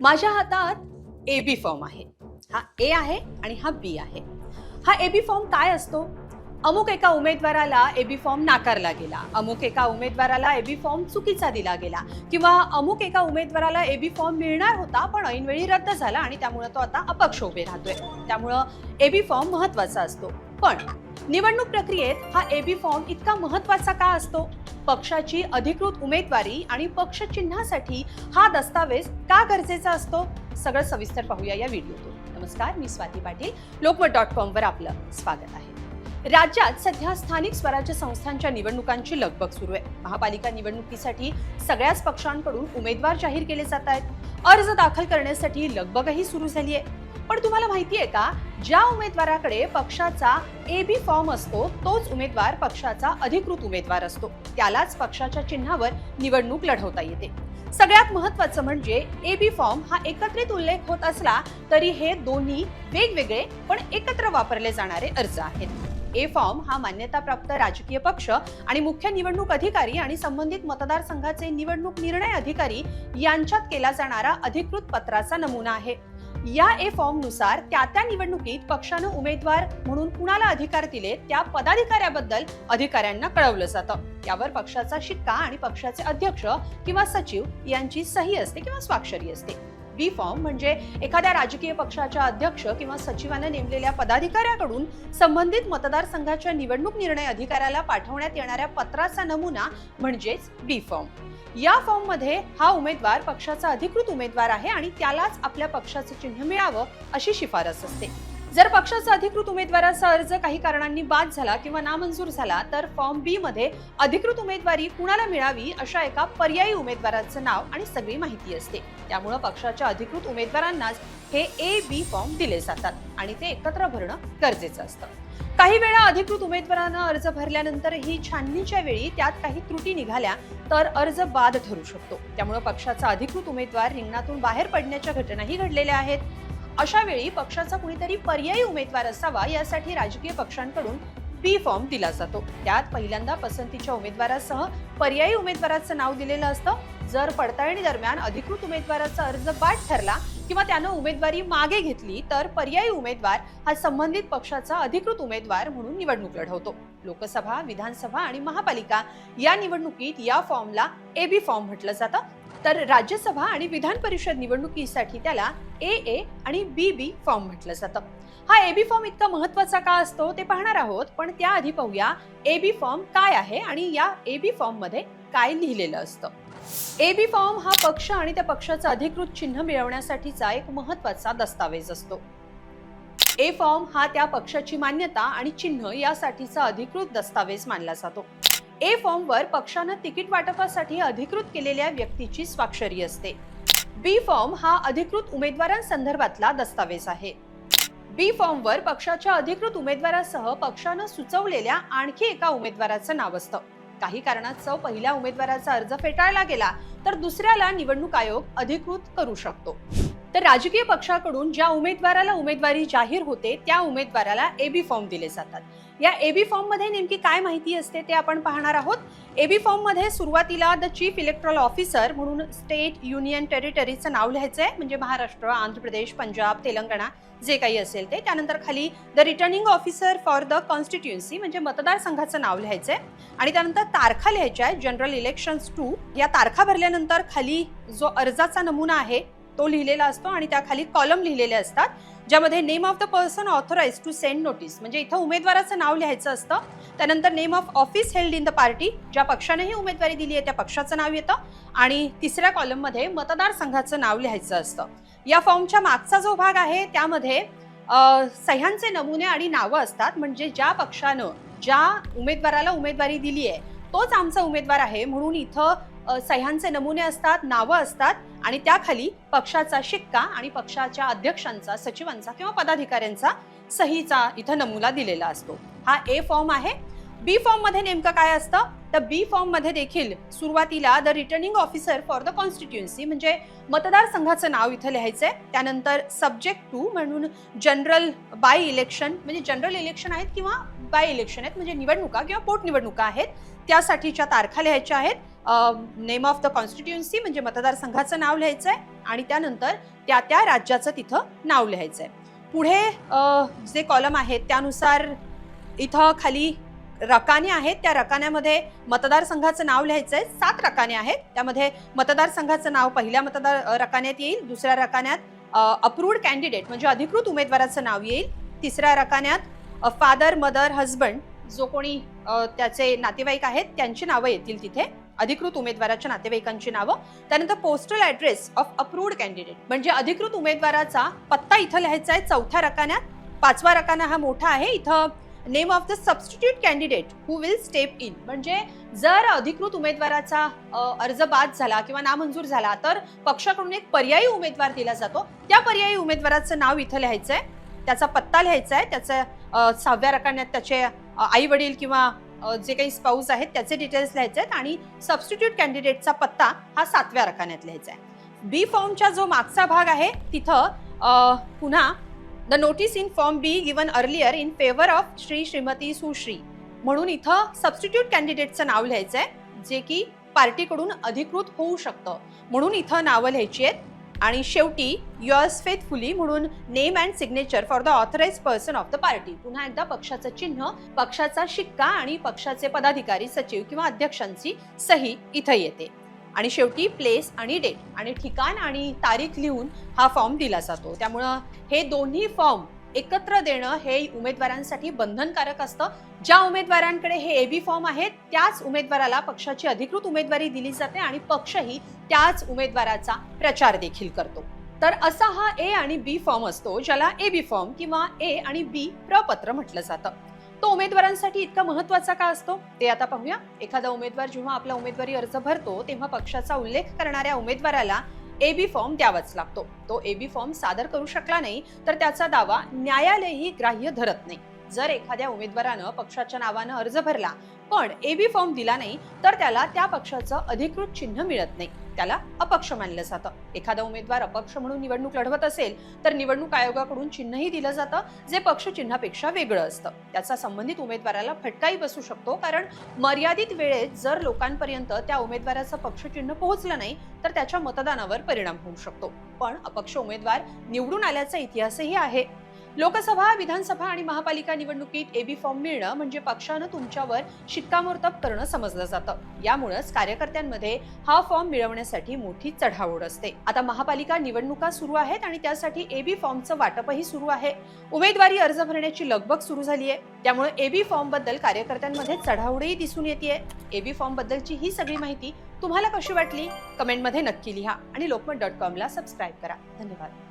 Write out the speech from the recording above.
माझ्या हातात A B form आहे. हा ए आहे आणि हा बी आहे. हा ए बी फॉर्म काय असतो? अमुक एका उमेदवाराला ए बी फॉर्म नाकारला गेला. अमुक एका उमेदवाराला ए बी फॉर्म चुकीचा दिला गेला. किंवा अमुक एका उमेदवाराला ए बी फॉर्म मिळणार होता पण ऐनवेळी रद्द झाला आणि त्यामुळे तो आता अपक्ष उभे राहतोय. त्यामुळं ए बी फॉर्म महत्त्वाचा असतो. पण निवडणूक प्रक्रियेत हा ए फॉर्म इतका महत्त्वाचा का असतो? पक्षाची अधिकृत उमेदवारी आणि पक्ष चिन्हासाठी हा दस्तावेज का गरजेचा असतो? सगळं सविस्तर पाहूया या व्हिडिओतून. नमस्कार मी स्वाती पाटील. लोकमत डॉट कॉमवर आपलं स्वागत आहे. राज्यात सध्या स्थानिक स्वराज्य संस्थांच्या निवडणुकांची लगबग सुरू आहे. महापालिका निवडणुकीसाठी सगळ्याच पक्षांकडून उमेदवार जाहीर केले जात आहेत. अर्ज दाखल करण्यासाठी लगबगही सुरू झाली आहे पण तुम्हाला माहिती आहे का ज्या उमेदवाराकडे पक्षाचा ए बी फॉर्म असतो तोच उमेदवार पक्षाचा अधिकृत उमेदवार असतो. त्यालाच पक्षाच्या चिन्हावर निवडणूक लढवता येते. सगळ्यात महत्वाचं म्हणजे ए बी फॉर्म हा एकत्रित उल्लेख होत असला तरी हे दोन्ही वेगवेगळे पण एकत्र वापरले जाणारे अर्ज आहेत. ए फॉर्म हा मान्यताप्राप्त राजकीय पक्ष आणि मुख्य निवडणूक अधिकारी आणि संबंधित मतदारसंघाचे निवडणूक निर्णय अधिकारी यांच्यात केला जाणारा अधिकृत पत्राचा नमुना आहे. या ए फॉर्मनुसार त्या त्या निवडणुकीत पक्षानं उमेदवार म्हणून कुणाला अधिकार दिले त्या पदाधिकाऱ्याबद्दल अधिकाऱ्यांना कळवलं जातं. यावर पक्षाचा शिक्का आणि पक्षाचे अध्यक्ष किंवा सचिव यांची सही असते किंवा स्वाक्षरी असते. बी फॉर्म म्हणजे एखाद्या राजकीय पक्षाच्या अध्यक्ष किंवा सचिवाने नेमलेल्या पदाधिकाऱ्याकडून संबंधित मतदारसंघाच्या निवडणूक निर्णय अधिकाऱ्याला पाठवण्यात येणाऱ्या पत्राचा नमुना म्हणजेच बी फॉर्म. या फॉर्ममध्ये हा उमेदवार पक्षाचा अधिकृत उमेदवार आहे आणि त्यालाच आपल्या पक्षाचं चिन्ह मिळावं अशी शिफारस असते. जर पक्षाचा अधिकृत उमेदवाराचा अर्ज काही कारणांनी बाद झाला किंवा नामंजूर झाला तर फॉर्म बी मध्ये अधिकृत उमेदवारी कुणाला मिळावी अशा एका पर्यायी उमेदवाराचं नाव आणि सगळी माहिती असते. त्यामुळं पक्षाच्या अधिकृत उमेदवारांनाच हे ए बी फॉर्म दिले जातात आणि ते एकत्र भरणं गरजेचं असतं. काही वेळा अधिकृत उमेदवारानं अर्ज भरल्यानंतरही छाननीच्या वेळी त्यात काही त्रुटी निघाल्या तर अर्ज बाद ठरू शकतो. त्यामुळे पक्षाचा अधिकृत उमेदवार रिंगणातून बाहेर पडण्याच्या घटनाही घडलेल्या आहेत. अशा वेळी पक्षाचा कुणीतरी पर्यायी उमेदवार असावा यासाठी राजकीय पक्षांकडून बी फॉर्म दिला जातो. त्यात पहिल्यांदा पसंतीच्या उमेदवारासह पर्यायी उमेदवाराचं नाव दिलेलं असतं. जर पडताळणी दरम्यान अधिकृत उमेदवाराचा अर्ज बाद ठरला किंवा त्यानं उमेदवारी मागे घेतली तर पर्यायी उमेदवार हा संबंधित पक्षाचा अधिकृत उमेदवार म्हणून निवडणूक लढवतो. लोकसभा विधानसभा आणि महापालिका या निवडणुकीत या फॉर्मला ए बी फॉर्म म्हटलं जातं. तर राज्यसभा आणि विधान परिषद निवडणुकीसाठी त्याला ए ए आणि बी बी फॉर्म म्हटलं जातं. हा ए बी फॉर्म इतका महत्त्वाचा का असतो ते पाहणार आहोत पण त्याआधी पाहूया ए बी फॉर्म काय आहे आणि या ए बी फॉर्ममध्ये काय लिहिलेलं असतं. ए बी फॉर्म हा पक्ष आणि त्या पक्षाचं अधिकृत चिन्ह मिळवण्यासाठीचा एक महत्त्वाचा दस्तावेज असतो. ए फॉर्म हा त्या पक्षाची मान्यता आणि चिन्ह यासाठीचा अधिकृत दस्तावेज मानला जातो. ए फॉर्मवर पक्षानं तिकीट वाटपासाठी अधिकृत केलेल्या व्यक्तीची स्वाक्षरी असते. बी फॉर्म हा अधिकृत उमेदवारांसंदर्भातला दस्तावेज आहे. बी फॉर्मवर पक्षाच्या अधिकृत उमेदवारासह पक्षानं सुचवलेल्या आणखी एका उमेदवाराचं नाव असतं. काही कारणास्तव पहिल्या उमेदवाराचा अर्ज फेटाळला गेला तर दुसऱ्याला निवडणूक आयोग अधिकृत करू शकतो. तर राजकीय पक्षाकडून ज्या उमेदवाराला उमेदवारी जाहीर होते त्या उमेदवाराला ए बी फॉर्म दिले जातात. या ए बी फॉर्ममध्ये नेमकी काय माहिती असते ते आपण पाहणार आहोत. ए बी फॉर्ममध्ये सुरुवातीला द चीफ इलेक्ट्रल ऑफिसर म्हणून स्टेट युनियन टेरिटरीचं नाव लिहायचं आहे म्हणजे महाराष्ट्र आंध्र प्रदेश पंजाब तेलंगणा जे काही असेल ते. त्यानंतर खाली the returning officer for the constituency म्हणजे मतदारसंघाचं नाव लिहायचं आहे आणि त्यानंतर तारखा लिहायच्या आहे जनरल इलेक्शन्स टू या तारखा भरल्यानंतर खाली जो अर्जाचा नमुना आहे तो लिहिलेला असतो आणि त्याखाली कॉलम लिहिलेले असतात ज्यामध्ये name of the person authorise to send notice म्हणजे इथं उमेदवाराचं नाव लिहायचं असतं. त्यानंतर name of office held in the party ज्या पक्षानेही उमेदवारी दिली आहे त्या पक्षाचं नाव येतं. आणि तिसऱ्या कॉलममध्ये मतदारसंघाचं नाव लिहायचं असतं. या फॉर्मच्या मागचा जो भाग आहे त्यामध्ये सह्यांचे नमुने आणि नावं असतात. म्हणजे ज्या पक्षानं ज्या उमेदवाराला उमेदवारी दिली आहे तोच आमचा उमेदवार आहे. म्हणून इथं सह्यांचे नमुने असतात नावं असतात. आणि त्याखाली पक्षाचा शिक्का आणि पक्षाच्या अध्यक्षांचा सचिवांचा किंवा पदाधिकाऱ्यांचा सहीचा इथं नमुना दिलेला असतो. हा ए फॉर्म आहे. बी फॉर्ममध्ये नेमकं काय असतं? तर बी फॉर्ममध्ये देखील सुरुवातीला the returning officer for the constituency म्हणजे मतदारसंघाचं नाव इथं लिहायचंय. त्यानंतर सब्जेक्ट टू म्हणून जनरल बाय इलेक्शन म्हणजे जनरल इलेक्शन आहेत किंवा बाय इलेक्शन आहेत म्हणजे निवडणुका किंवा पोटनिवडणुका आहेत. त्यासाठीच्या तारखा लिहायच्या आहेत. नेम ऑफ द कॉन्स्टिट्युएन्सी म्हणजे मतदारसंघाचं नाव लिहायचं आहे आणि त्यानंतर त्या त्या राज्याचं तिथं नाव लिहायचं आहे पुढे जे कॉलम आहेत त्यानुसार इथं खाली रकाने आहेत. त्या रकान्यामध्ये मतदारसंघाचं नाव लिहायचं आहे सात रकाने आहेत. त्यामध्ये मतदारसंघाचं नाव पहिल्या मतदार रकान्यात येईल दुसऱ्या रकान्यात अप्रूव्ड कॅन्डिडेट म्हणजे अधिकृत उमेदवाराचं नाव येईल. तिसऱ्या रकान्यात फादर मदर हजबंड जो कोणी त्याचे नातेवाईक आहेत त्यांची नावं येतील तिथे. अधिकृत उमेदवाराच्या नातेवाईकांची नावं. त्यानंतर postal address of approved candidate म्हणजे अधिकृत उमेदवाराचा पत्ता इथं लिहायचा आहे चौथ्या रकान्यात. पाचवा रकाना हा मोठा आहे. इथं name of the substitute candidate who will step in म्हणजे जर अधिकृत उमेदवाराचा अर्ज बाद झाला किंवा नामंजूर झाला तर पक्षाकडून एक पर्यायी उमेदवार दिला जातो. त्या पर्यायी उमेदवाराचं नाव इथं लिहायचं आहे त्याचा पत्ता लिहायचा आहे. त्याचं सहाव्या रकान्यात त्याचे आई वडील किंवा जे काही स्पाऊस आहेत त्याचे डिटेल्स लिहायचे आहेत आणि सबस्टिट्यूट कॅन्डिडेटचा पत्ता हा सातव्या रकान्यात लिहायचा आहे. बी फॉर्मचा जो मागचा भाग आहे तिथं पुन्हा the notice in form B given earlier in favour of Shri Shrimati Sushri म्हणून इथं सबस्टिट्यूट कॅन्डिडेटचं नाव लिहायचं आहे जे की पार्टीकडून अधिकृत होऊ शकतं. म्हणून इथं नावं लिहायची आहेत आणि शेवटी युअर्स फेथफुली म्हणून name and signature for the authorise person of the party पुन्हा एकदा पक्षाचं चिन्ह पक्षाचा शिक्का आणि पक्षाचे पदाधिकारी सचिव किंवा अध्यक्षांची सही इथं येते. आणि शेवटी प्लेस आणि डेट आणि ठिकाण आणि तारीख लिहून हा फॉर्म दिला जातो. त्यामुळं हे दोन्ही फॉर्म एकत्र देणं हे उमेदवारांसाठी बंधनकारक असतं. ज्या उमेदवारांकडे हे एबी फॉर्म आहेत त्याच उमेदवाराला पक्षाची अधिकृत उमेदवारी दिली जाते आणि पक्षही त्याच उमेदवाराचा प्रचार देखील करतो. तर असा हा ए आणि बी फॉर्म असतो ज्याला ए बी फॉर्म किंवा ए आणि बी प्रपत्र म्हटलं जातं. तो उमेदवारांसाठी इतका महत्त्वाचा का असतो? ते आता पाहूया. एखादा उमेदवार जेव्हा आपला उमेदवारी अर्ज भरतो तेव्हा पक्षाचा उल्लेख करणाऱ्या उमेदवाराला एबी फॉर्म द्यावाच लागतो. तो एबी फॉर्म सादर करू शकला नाही तर त्याचा दावा न्यायालयही ग्राह्य धरत नाही. जर एखाद्या उमेदवारानं पक्षाच्या नावानं अर्ज भरला पण एबी फॉर्म दिला नाही तर त्याला त्या पक्षाचं अधिकृत चिन्ह मिळत नाही. त्याला अपक्ष मानलं जातं. एखादा उमेदवार अपक्ष म्हणून निवडणूक लढवत असेल तर निवडणूक आयोगाकडून चिन्हही दिलं जातं जे पक्ष चिन्हापेक्षा वेगळं असतं. त्याचा संबंधित उमेदवाराला फटकाही बसू शकतो कारण मर्यादित वेळेत जर लोकांपर्यंत त्या उमेदवाराचं पक्ष चिन्ह पोहोचलं नाही तर त्याच्या मतदानावर परिणाम होऊ शकतो. पण अपक्ष उमेदवार निवडून आल्याचा इतिहासही आहे. लोकसभा विधानसभा आणि महापालिका निवडणुकीत एबी फॉर्म मिळणं म्हणजे पक्षानं तुमच्यावर शिक्कामोर्तब करणं समजलं जातं. यामुळेच कार्यकर्त्यांमध्ये हा फॉर्म मिळवण्यासाठी मोठी चढाओढ असते. आता महापालिका निवडणुका सुरू आहेत आणि त्यासाठी एबी फॉर्मचं वाटपही सुरू आहे. उमेदवारी अर्ज भरण्याची लगबग सुरू झाली आहे त्यामुळे एबी फॉर्मबद्दल कार्यकर्त्यांमध्ये चढाओढही दिसून येते एबी फॉर्म बद्दलची ही सगळी माहिती तुम्हाला कशी वाटली? कमेंटमध्ये नक्की लिहा आणि लोकमत डॉट कॉमला सबस्क्राईब करा. धन्यवाद.